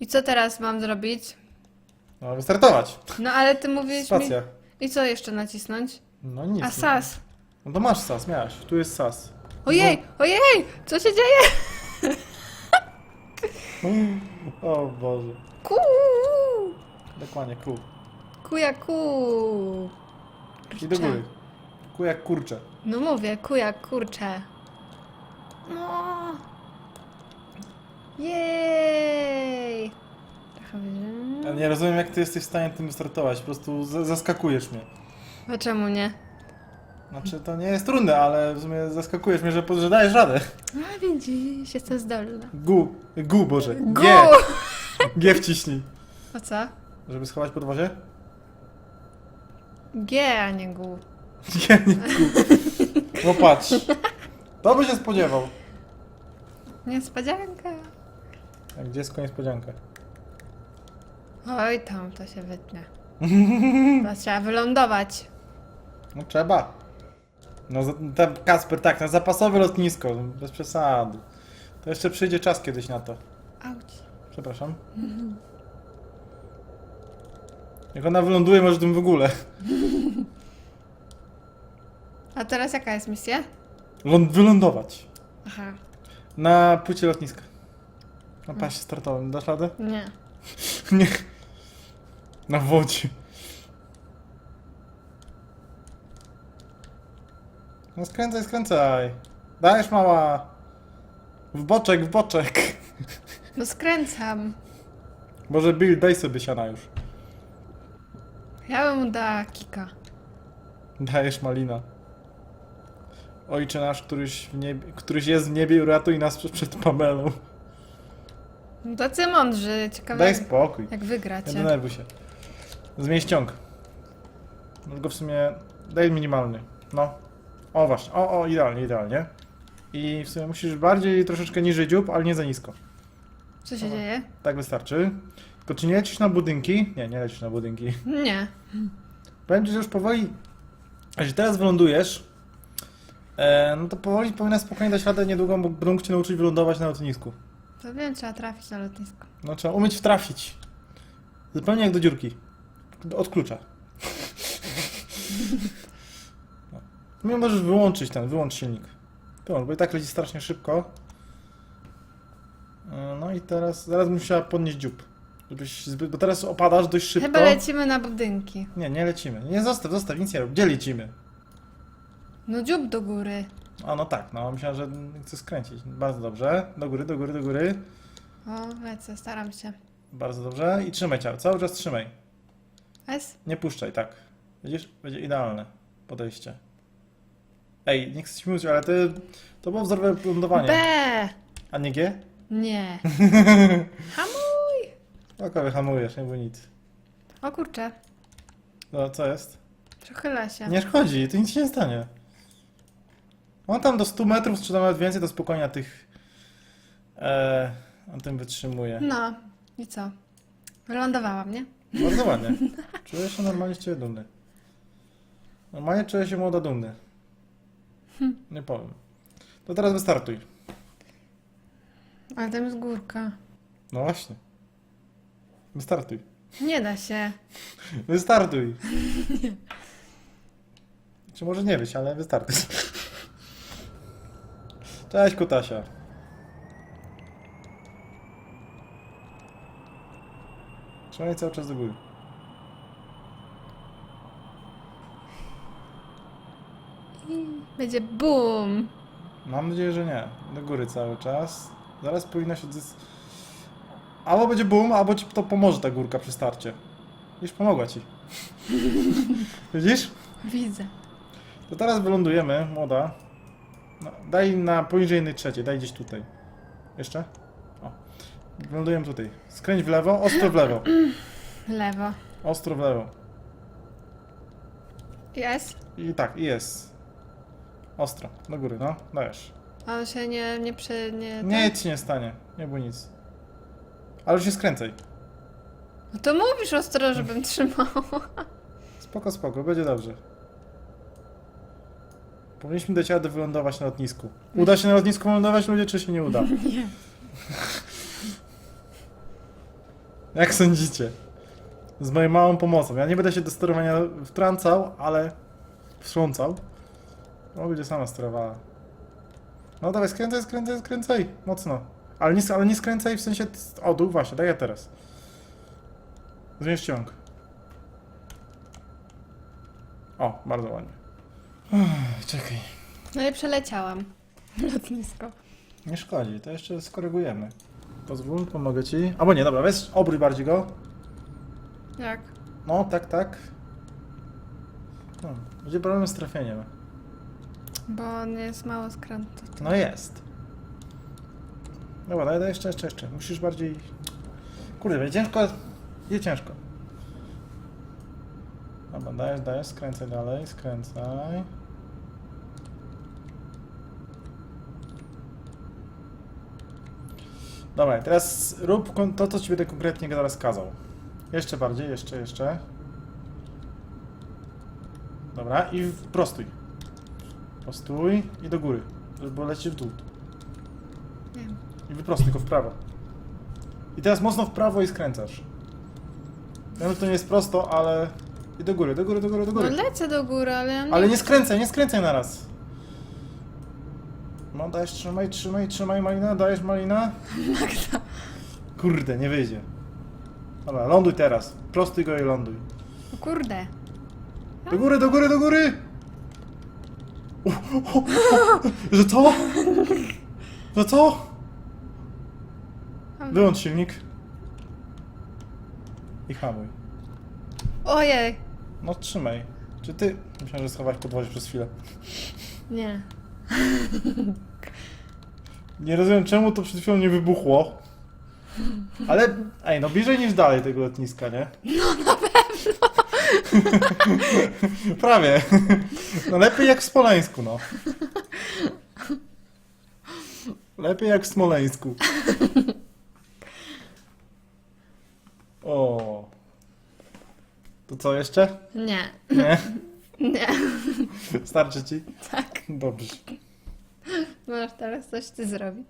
I co teraz mam zrobić? No, wystartować. No ale ty mówisz Spacja. mi... I co jeszcze nacisnąć? No nic. A sas. No to masz sas, miałaś. Tu jest sas. Ojej, ojej! Co się dzieje? O Boże. Ku! Dokładnie, ku. Kuja ku. I do góry. Ku jak kurcze. No mówię, kuja kurcze. No. Jej! Nie rozumiem, jak ty jesteś w stanie tym wystartować. Po prostu zaskakujesz mnie. A czemu nie? Znaczy, to nie jest trudne, ale w sumie zaskakujesz mnie, że, że dajesz radę. A widzisz, jestem zdolna. Gu. Gu, Boże. Gu! G. G wciśnij. A co? Żeby schować podwozie? G, a nie gu. Nie, nie gu. No patrz. To by się spodziewał. Niespodzianka. A gdzie jest niespodzianka? Oj, tam to się wytnie. Teraz trzeba wylądować. No trzeba. No za- tam Kasper, tak, na zapasowe lotnisko, bez przesady. To jeszcze przyjdzie czas kiedyś na to. Auć. Przepraszam. Jak ona wyląduje, może tym w ogóle. A teraz jaka jest misja? Ląd wylądować. Aha, Na płycie lotniska. Na pasie startowym. Dasz radę? nie. Nie. Na wodzie. No skręcaj, skręcaj. Dajesz mała. W boczek, w boczek. No skręcam. Może Bill, daj sobie siana już. Ja bym mu dała kika. Dajesz malina. Ojcze nasz, któryś, w niebie, któryś jest w niebie, uratuj nas przed, Pamelą. No tacy mądrzy, ciekawe Daj jak, spokój. jak Nie wygracie. denerwuj się. Zmień ściąg. Może go w sumie... Daj minimalny. No. O właśnie. O, o, idealnie, idealnie. I w sumie musisz bardziej, troszeczkę niżej dziób, ale nie za nisko. Co się dzieje? Tak wystarczy. Tylko czy nie lecisz na budynki? Nie, nie lecisz na budynki. Nie. Powiem ci, że już powoli... Jeśli teraz wylądujesz, e, no to powoli powinna spokojnie dać radę niedługo, bo będą cię nauczyć wylądować na lotnisku. To wiem, trzeba trafić na lotnisko. No trzeba umieć wtrafić. Zupełnie jak do dziurki. Od klucza. No. Możesz wyłączyć ten, wyłącz silnik. Wyłącz, bo i tak leci strasznie szybko. E, No i teraz, zaraz bym musiała podnieść dziób. Żebyś zbyt, bo teraz opadasz dość szybko. Chyba lecimy na budynki. Nie, nie lecimy. Nie, zostaw, zostaw, nic nie rób. Gdzie lecimy? No dziób do góry. A no tak, no myślałem, że chcę skręcić. Bardzo dobrze. Do góry, do góry, do góry. O, lecę, staram się. Bardzo dobrze. I trzymaj ciało, cały czas trzymaj. S? Nie puszczaj, tak. Widzisz? Będzie idealne podejście. Ej, nie chcę ci mówić, ale to, to było wzorowe lądowanie. B! A nie G? Nie. Hamuj! Oko wyhamujesz, nie było nic. O kurczę, No, co jest? przechyla się. Nie szkodzi, to nic się nie stanie. On tam do 100 metrów, czy nawet więcej, to spokojnie tych... E, on tym wytrzymuje. No, i co? Wylądowałam, nie? Bardzo ładnie. Czuję się normalnie z ciebie dumny. Normalnie czuję się młoda dumny. Nie powiem. To teraz wystartuj. Ale tam jest górka. No właśnie. Wystartuj. Nie da się. Wystartuj. Czy może nie być, ale wystartuj. Cześć Kutasia. Trzymaj cały czas do góry. Będzie boom. Mam nadzieję, że nie. Do góry cały czas. Zaraz powinno się... Dys... Albo będzie boom, albo ci to pomoże ta górka przy starcie. Już pomogła ci. Widzisz? Widzę. To teraz wylądujemy, młoda. No, daj na poniżej jednej trzeciej, daj gdzieś tutaj. Jeszcze? O. Wylądujemy tutaj. Skręć w lewo, ostro w lewo. Lewo. Ostro w lewo. Jest? I tak, i jest. Ostro, do góry, no. Dajesz. A on się nie, nie przy... Nie, Nie, nic się nie stanie. Nie było nic. Ale już się skręcaj. No to mówisz ostro, żebym trzymał. Spoko, spoko, będzie dobrze. Powinniśmy dać radę wylądować na lotnisku. Uda się na lotnisku wylądować ludzie, czy się nie uda? Nie. Jak sądzicie? Z moją małą pomocą. Ja nie będę się do sterowania wtrącał, ale wstrzącał. O, będzie sama sterowała. No dawaj, skręcaj, skręcaj, skręcaj. Mocno. Ale nie, ale nie skręcaj w sensie... O, dół, właśnie, daj ja teraz. Zmierz ciąg. O, bardzo ładnie. Czekaj. No i przeleciałam. Lotnisko. Nie szkodzi, to jeszcze skorygujemy. Pozwól, pomogę ci. Albo nie, dobra, weź obróć bardziej go. Jak? No, tak, tak. No, będzie problem z trafieniem. Bo on jest mało skrętu. No jest. Dobra, daj, daj jeszcze, jeszcze, jeszcze. Musisz bardziej... Kurde, będzie ciężko. Nie ciężko. Dobra, dajesz, dajesz, skręcaj dalej, skręcaj. Dobra, teraz rób to, co ci będę konkretnie teraz kazał. Jeszcze bardziej, jeszcze, jeszcze. Dobra, i prostuj. Prostuj i do góry, żeby lecieć w dół. Wiem. I wyprostuj tylko w prawo. I teraz mocno w prawo i skręcasz. Wiem, że to nie jest prosto, ale... I do góry, do góry, do góry, do No góry. lecę do góry, ale ja nie... Ale nie skręcaj, nie skręcaj na raz. No dajesz, trzymaj, trzymaj, trzymaj Malina, dajesz Malina. Kurde, nie wyjdzie. Dobra, ląduj teraz. Prostuj go i ląduj. O kurde. Do góry, do góry, do góry! O, o, o, że co? Że co? Wyłącz silnik. I hamuj. Ojej. No trzymaj. Czy ty... Myślałem, że schować podwozie przez chwilę. Nie. Nie rozumiem, czemu to przed chwilą nie wybuchło. Ale, ej, no bliżej niż dalej tego lotniska, nie? No na pewno. Prawie. No lepiej jak w Smoleńsku, no. Lepiej jak w Smoleńsku. O. To co jeszcze? Nie. Nie? Nie. Starczy ci? Tak. Dobrze. Możesz teraz coś ty zrobić.